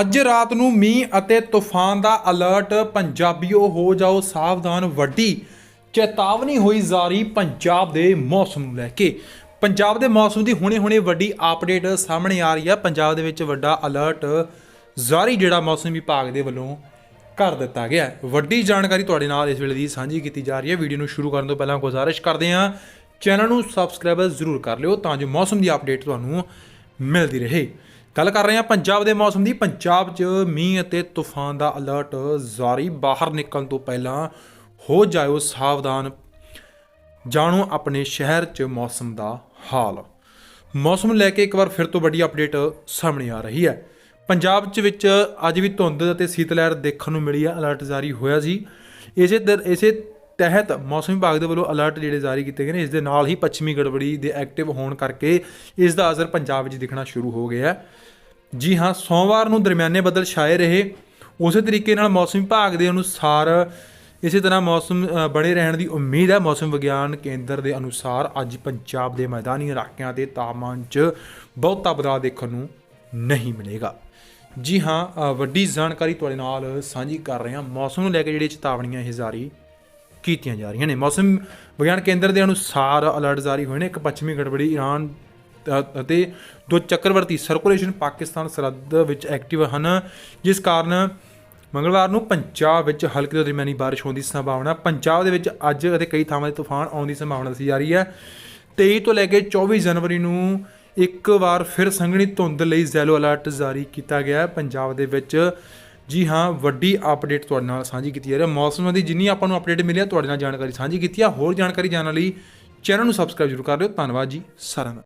ਅੱਜ ਰਾਤ ਨੂੰ ਮੀਂਹ ਅਤੇ ਤੂਫਾਨ ਦਾ ਅਲਰਟ, ਪੰਜਾਬੀਓ ਹੋ ਜਾਓ ਸਾਵਧਾਨ ਵੱਡੀ। ਚੇਤਾਵਨੀ ਹੋਈ ਜਾਰੀ ਪੰਜਾਬ ਦੇ ਮੌਸਮ ਨੂੰ ਲੈ ਕੇ। ਪੰਜਾਬ ਦੇ ਮੌਸਮ ਦੀ ਹੁਣੇ-ਹੁਣੇ ਵੱਡੀ ਅਪਡੇਟ ਸਾਹਮਣੇ ਆ ਰਹੀ ਹੈ ਪੰਜਾਬ ਦੇ ਵਿੱਚ ਵੱਡਾ ਅਲਰਟ ਜਾਰੀ ਜਿਹੜਾ ਮੌਸਮ ਵਿਭਾਗ ਦੇ ਵੱਲੋਂ ਕਰ ਦਿੱਤਾ ਗਿਆ ਹੈ। ਵੱਡੀ ਜਾਣਕਾਰੀ ਤੁਹਾਡੇ ਨਾਲ ਇਸ ਵੇਲੇ ਦੀ ਸਾਂਝੀ ਕੀਤੀ ਜਾ ਰਹੀ ਹੈ। ਵੀਡੀਓ ਨੂੰ ਸ਼ੁਰੂ ਕਰਨ ਤੋਂ ਪਹਿਲਾਂ ਗੁਜ਼ਾਰਿਸ਼ ਕਰਦੇ ਹਾਂ। ਚੈਨਲ ਨੂੰ ਸਬਸਕ੍ਰਾਈਬ ਜ਼ਰੂਰ ਕਰ ਲਿਓ ਤਾਂ ਜੋ ਮੌਸਮ ਦੀ ਅਪਡੇਟ ਤੁਹਾਨੂੰ ਮਿਲਦੀ ਰਹੇ। ਗੱਲ ਕਰ ਰਹੇ ਹਾਂ ਪੰਜਾਬ ਦੇ ਮੌਸਮ ਦੀ। ਪੰਜਾਬ 'ਚ ਮੀਂਹ ਅਤੇ ਤੂਫਾਨ ਦਾ ਅਲਰਟ ਜਾਰੀ। ਬਾਹਰ ਨਿਕਲਣ ਤੋਂ ਪਹਿਲਾਂ ਹੋ ਜਾਇਓ ਸਾਵਧਾਨ। ਜਾਣੋ ਆਪਣੇ ਸ਼ਹਿਰ 'ਚ ਮੌਸਮ ਦਾ ਹਾਲ। ਮੌਸਮ ਨੂੰ ਲੈ ਕੇ ਇੱਕ ਵਾਰ ਫਿਰ ਤੋਂ ਵੱਡੀ ਅਪਡੇਟ ਸਾਹਮਣੇ ਆ ਰਹੀ ਹੈ। ਪੰਜਾਬ 'ਚ ਵਿੱਚ ਅੱਜ ਵੀ ਧੁੰਦ ਅਤੇ ਸੀਤ ਲਹਿਰ ਦੇਖਣ ਨੂੰ ਮਿਲੀ ਹੈ। ਅਲਰਟ ਜਾਰੀ ਹੋਇਆ ਸੀ ਇਸੇ ਦਰ- ਇਸੇ ਤਹਿਤ ਮੌਸਮ ਵਿਭਾਗ ਦੇ ਵੱਲੋਂ ਅਲਰਟ ਜਿਹੜੇ ਜਾਰੀ ਕੀਤੇ ਗਏ ਨੇ, ਇਸ ਦੇ ਨਾਲ ਹੀ ਪੱਛਮੀ ਗੜਬੜੀ ਦੇ ਐਕਟਿਵ ਹੋਣ ਕਰਕੇ ਇਸ ਦਾ ਅਸਰ ਪੰਜਾਬ ਵਿੱਚ ਦਿਖਣਾ ਸ਼ੁਰੂ ਹੋ ਗਿਆ ਹੈ। ਜੀ ਹਾਂ, ਸੋਮਵਾਰ ਨੂੰ ਦਰਮਿਆਨੇ ਬੱਦਲ ਛਾਏ ਰਹੇ। ਉਸੇ ਤਰੀਕੇ ਨਾਲ ਮੌਸਮ ਵਿਭਾਗ ਦੇ ਅਨੁਸਾਰ ਇਸੇ ਤਰ੍ਹਾਂ ਮੌਸਮ ਬਣੇ ਰਹਿਣ ਦੀ ਉਮੀਦ ਹੈ। ਮੌਸਮ ਵਿਗਿਆਨ ਕੇਂਦਰ ਦੇ ਅਨੁਸਾਰ ਅੱਜ ਪੰਜਾਬ ਦੇ ਮੈਦਾਨੀ ਇਲਾਕਿਆਂ ਦੇ ਤਾਪਮਾਨ 'ਚ ਬਹੁਤਾ ਬਦਲਾਅ ਦੇਖਣ ਨੂੰ ਨਹੀਂ ਮਿਲੇਗਾ। ਜੀ ਹਾਂ ਵੱਡੀ ਜਾਣਕਾਰੀ ਤੁਹਾਡੇ ਨਾਲ ਸਾਂਝੀ ਕਰ ਰਹੇ ਹਾਂ। ਮੌਸਮ ਨੂੰ ਲੈ ਕੇ ਜਿਹੜੀ ਚੇਤਾਵਨੀਆਂ ਇਹ ਜਾਰੀ ਕੀਤੀਆਂ ਜਾ ਰਹੀਆਂ ਨੇ। ਮੌਸਮ ਵਿਗਿਆਨ ਕੇਂਦਰ ਦੇ ਅਨੁਸਾਰ ਅਲਰਟ ਜਾਰੀ ਹੋਏ ਨੇ। ਇੱਕ ਪੱਛਮੀ ਗੜਬੜੀ ਈਰਾਨ ਅਤੇ ਦੋ ਚੱਕਰਵਰਤੀ ਸਰਕੂਲੇਸ਼ਨ ਪਾਕਿਸਤਾਨ ਸਰਹੱਦ ਵਿੱਚ ਐਕਟਿਵ ਹਨ, ਜਿਸ ਕਾਰਨ ਮੰਗਲਵਾਰ ਨੂੰ ਪੰਜਾਬ ਵਿੱਚ ਹਲਕੀ ਤੋਂ ਦਰਮਿਆਨੀ ਬਾਰਿਸ਼ ਹੋਣ ਦੀ ਸੰਭਾਵਨਾ, ਪੰਜਾਬ ਦੇ ਵਿੱਚ ਅੱਜ ਅਤੇ ਕਈ ਥਾਵਾਂ 'ਤੇ ਤੂਫਾਨ ਆਉਣ ਦੀ ਸੰਭਾਵਨਾ ਦੱਸੀ ਜਾ ਰਹੀ ਹੈ। 23 ਤੋਂ ਲੈ ਕੇ 24 ਜਨਵਰੀ ਨੂੰ ਇੱਕ ਵਾਰ ਫਿਰ ਸੰਘਣੀ ਧੁੰਦ ਲਈ ਜ਼ੈਲੋ ਅਲਰਟ ਜਾਰੀ ਕੀਤਾ ਗਿਆ ਹੈ। ਪੰਜਾਬ ਦੇ ਵਿੱਚ ਜੀ ਹਾਂ, ਵੱਡੀ ਅਪਡੇਟ ਤੁਹਾਡੇ ਨਾਲ ਸਾਂਝੀ ਕੀਤੀ ਜਾ ਰਹੀ ਹੈ। ਮੌਸਮ ਦੀ ਜਿੰਨੀ ਆਪਾਂ ਨੂੰ ਅਪਡੇਟ ਮਿਲਿਆ ਤੁਹਾਡੇ ਨਾਲ ਜਾਣਕਾਰੀ ਸਾਂਝੀ ਕੀਤੀ ਆ। ਹੋਰ ਜਾਣਕਾਰੀ ਜਾਣਨ ਲਈ ਚੈਨਲ ਨੂੰ ਸਬਸਕ੍ਰਾਈਬ ਜ਼ਰੂਰ ਕਰ ਲਿਓ। ਧੰਨਵਾਦ ਜੀ, ਸਾਰਿਆਂ ਦਾ।